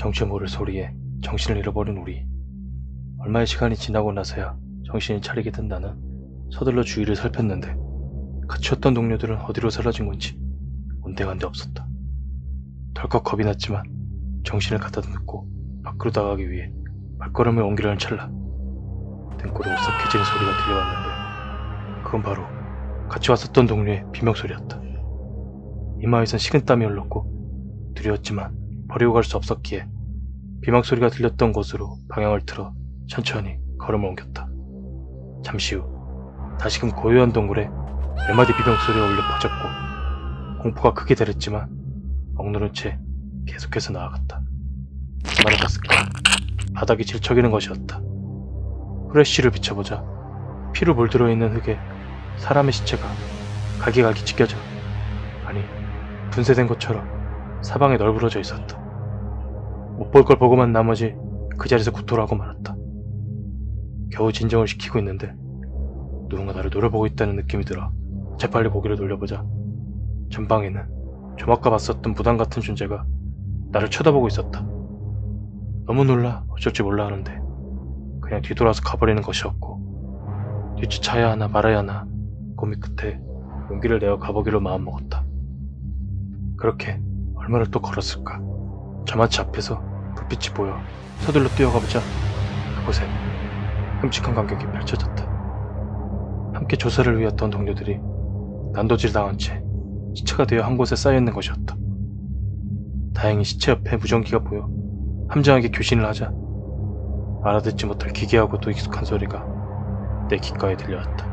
정체 모를 소리에 정신을 잃어버린 우리. 얼마의 시간이 지나고 나서야 정신이 차리게 된 나는 서둘러 주위를 살폈는데 왔던 동료들은 어디로 사라진 건지 온데간데 없었다. 덜컥 겁이 났지만 정신을 갖다 놓고 밖으로 나가기 위해 발걸음을 옮기려는 찰나 등골에 오싹해지는 소리가 들려왔는데 그건 바로 같이 왔었던 동료의 비명소리였다. 이마에선 식은땀이 흘렀고 두려웠지만 버리고 갈 수 없었기에 비명소리가 들렸던 곳으로 방향을 틀어 천천히 걸음을 옮겼다. 잠시 후 다시금 고요한 동굴에 네 마디 비명 소리가 울려 퍼졌고 공포가 크게 달했지만 억누른 채 계속해서 나아갔다. 가만히 봤을까 바닥이 질척이는 것이었다. 후레쉬를 비춰보자 피로 물들어 있는 흙에 사람의 시체가 갈기갈기 찢겨져 아니 분쇄된 것처럼 사방에 널브러져 있었다. 못 볼 걸 보고만 나머지 그 자리에서 구토하고 말았다. 겨우 진정을 시키고 있는데 누군가 나를 노려보고 있다는 느낌이 들어 재빨리 고개를 돌려보자 전방에는 좀 아까 봤었던 무당 같은 존재가 나를 쳐다보고 있었다. 너무 놀라 어쩔지 몰라 하는데 그냥 뒤돌아서 가버리는 것이었고 뒤쫓아야 하나 말아야 하나 고민 끝에 용기를 내어 가보기로 마음먹었다. 그렇게 얼마를 또 걸었을까? 저마치 앞에서 불빛이 보여 서둘러 뛰어가보자 그곳에 끔찍한 광경이 펼쳐졌다. 함께 조사를 위했던 동료들이 난도질 당한 채 시체가 되어 한 곳에 쌓여있는 것이었다. 다행히 시체 옆에 무전기가 보여 함정하게 교신을 하자 알아듣지 못할 기괴하고도 익숙한 소리가 내 귓가에 들려왔다.